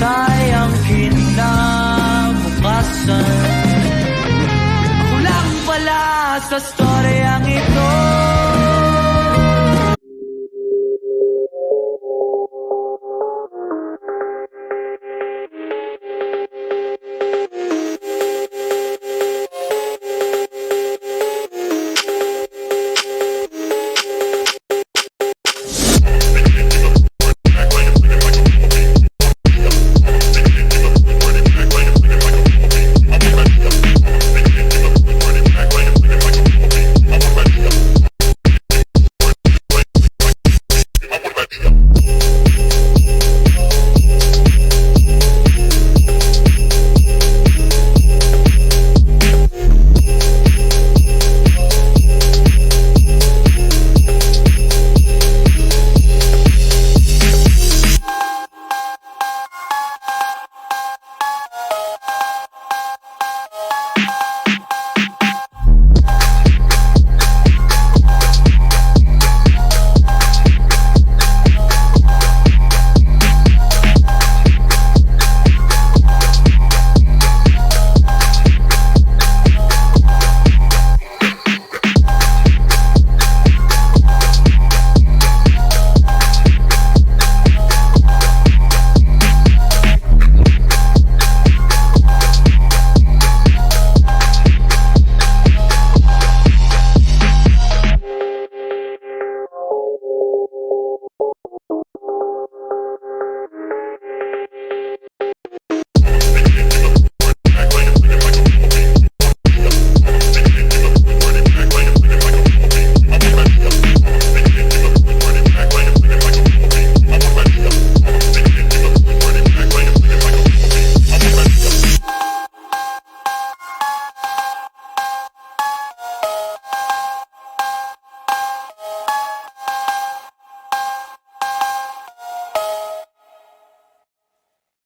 Hinihintay kinabukasan Ako lang pala sa storyang ito.